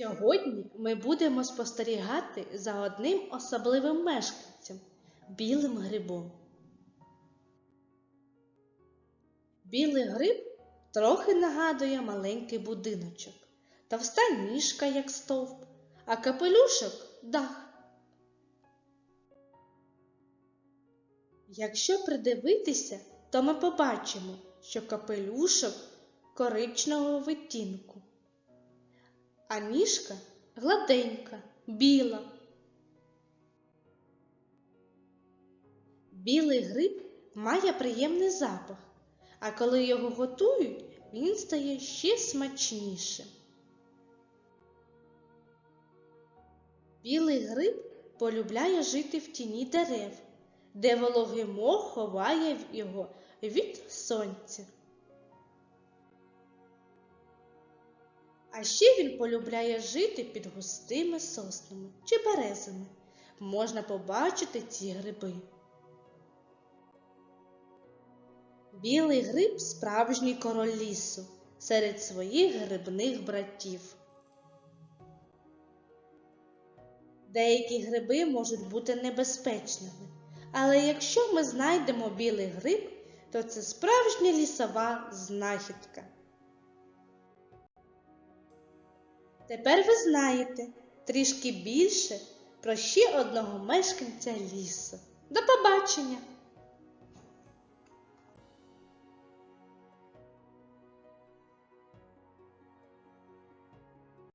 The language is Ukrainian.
Сьогодні ми будемо спостерігати за одним особливим мешканцем білим грибом. Білий гриб трохи нагадує маленький будиночок, товста ніжка, як стовп, а капелюшок дах. Якщо придивитися, то ми побачимо, що капелюшок коричневого відтінку, а ніжка гладенька, біла. Білий гриб має приємний запах, а коли його готують, він стає ще смачнішим. Білий гриб полюбляє жити в тіні дерев, де вологий мох ховає його від сонця. А ще він полюбляє жити під густими соснами чи березами. Можна побачити ці гриби. Білий гриб справжній король лісу серед своїх грибних братів. Деякі гриби можуть бути небезпечними, але якщо ми знайдемо білий гриб, то це справжня лісова знахідка. Тепер ви знаєте трішки більше про ще одного мешканця лісу. До побачення!